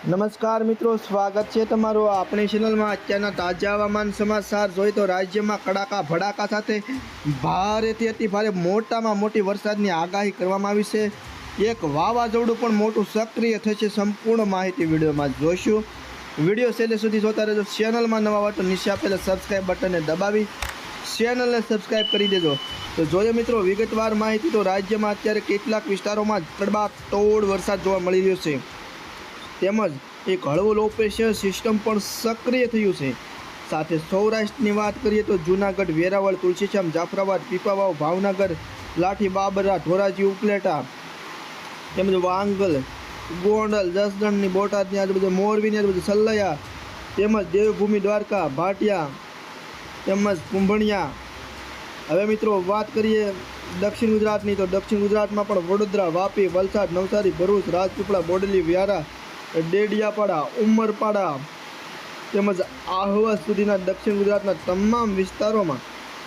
નમસ્કાર મિત્રો, સ્વાગત છે તમારું આપણી ચેનલમાં અત્યારના તાજા હવામાન સમાચાર જોઈએ તો રાજ્યમાં કડાકા, ભડાકા સાથે ભારેથી અતિ ભારે મોટામાં મોટી વરસાદની આગાહી કરવામાં આવી છે. એક વાવાઝોડું પણ મોટું સક્રિય થશે સંપૂર્ણ માહિતી વિડીયોમાં જોઈશું. વીડિયો છેલ્લે સુધી જોતા રહેજો. ચેનલમાં નવા તો નીચે આપેલા સબસ્ક્રાઈબ બટનને દબાવી ચેનલને સબસ્ક્રાઈબ કરી દેજો. તો જોઈએ મિત્રો, વિગતવાર માહિતી તો રાજ્યમાં અત્યારે કેટલાક વિસ્તારોમાં તોડ વરસાદ જોવા મળી રહ્યો છે. તેમજ એક હળવું લો પ્રેશર સિસ્ટમ પણ સક્રિય થયું છે. સાથે સૌરાષ્ટ્રની વાત કરીએ તો જૂનાગઢ, વેરાવળ તુલસીશ્યામ જાફરાબાદ, પીપાવાવ, ભાવનગર, લાઠી, બાબરા, ધોરાજી, ઉપલેટા તેમજ વાંગલ, ગોંડલ, જસદણની બોટાદની આજુબાજુ મોરબીની આજુબાજુ સલ્લયા તેમજ દેવભૂમિ, દ્વારકા, ભાટિયા તેમજ કુંભણિયા. હવે મિત્રો વાત કરીએ દક્ષિણ ગુજરાતની તો દક્ષિણ ગુજરાતમાં પણ વડોદરા, વાપી, વલસાડ, નવસારી, ભરૂચ, રાજપીપળા, બોડેલી, વ્યારા ડેડિયાપાડા, ઉમરપાડા તેમજ આહવા સુધીના દક્ષિણ ગુજરાતના તમામ વિસ્તારોમાં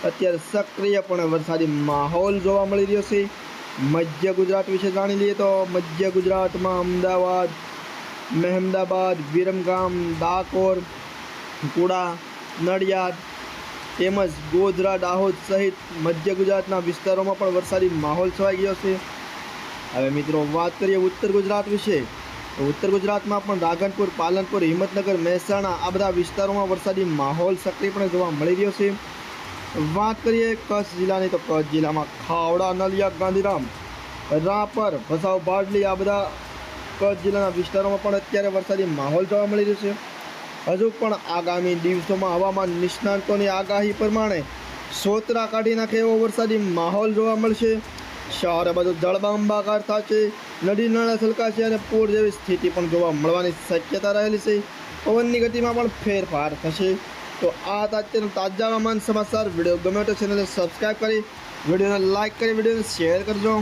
અત્યારે સક્રિયપણે વરસાદી માહોલ જોવા મળી રહ્યો છે. મધ્ય ગુજરાત વિશે જાણી લઈએ તો મધ્ય ગુજરાતમાં અમદાવાદ, મહેમદાબાદ, વિરમગામ, ડાકોર, કુડા, નડિયાદ તેમજ ગોધરા, દાહોદ સહિત મધ્ય ગુજરાતના વિસ્તારોમાં પણ વરસાદી માહોલ છવાઈ ગયો છે. હવે મિત્રો વાત કરીએ ઉત્તર ગુજરાત વિશે. ઉત્તર ગુજરાતમાં પણ રાધનપુર, પાલનપુર, હિંમતનગર, મહેસાણા આ બધા વિસ્તારોમાં વરસાદી માહોલ સક્રિયપણે જોવા મળી રહ્યો છે. વાત કરીએ કચ્છ જિલ્લાની તો કચ્છ જિલ્લામાં ખાવડા, નલિયા, ગાંધીધામ, રાપર, ભસાવ, બાડલી આ બધા કચ્છ જિલ્લાના વિસ્તારોમાં પણ અત્યારે વરસાદી માહોલ જોવા મળી રહ્યો છે. હજુ પણ આગામી દિવસોમાં હવામાન નિષ્ણાંતોની આગાહી પ્રમાણે સોતરા કાઢી નાખે એવો વરસાદી માહોલ જોવા મળશે. શહેરે બધું જળબંબાકાર થશે નદી નાળા છલકાશે અને પૂર જેવી સ્થિતિ પણ જોવા મળવાની શક્યતા રહેલી છે. પવનની ગતિમાં પણ ફેરફાર થશે. તો આ તાજેતરના તાજા હવામાન સમાચાર. વીડિયો ગમે તો ચેનલને સબસ્ક્રાઈબ કરી, વિડીયોને લાઇક કરી, વિડીયોને શેર કરજો.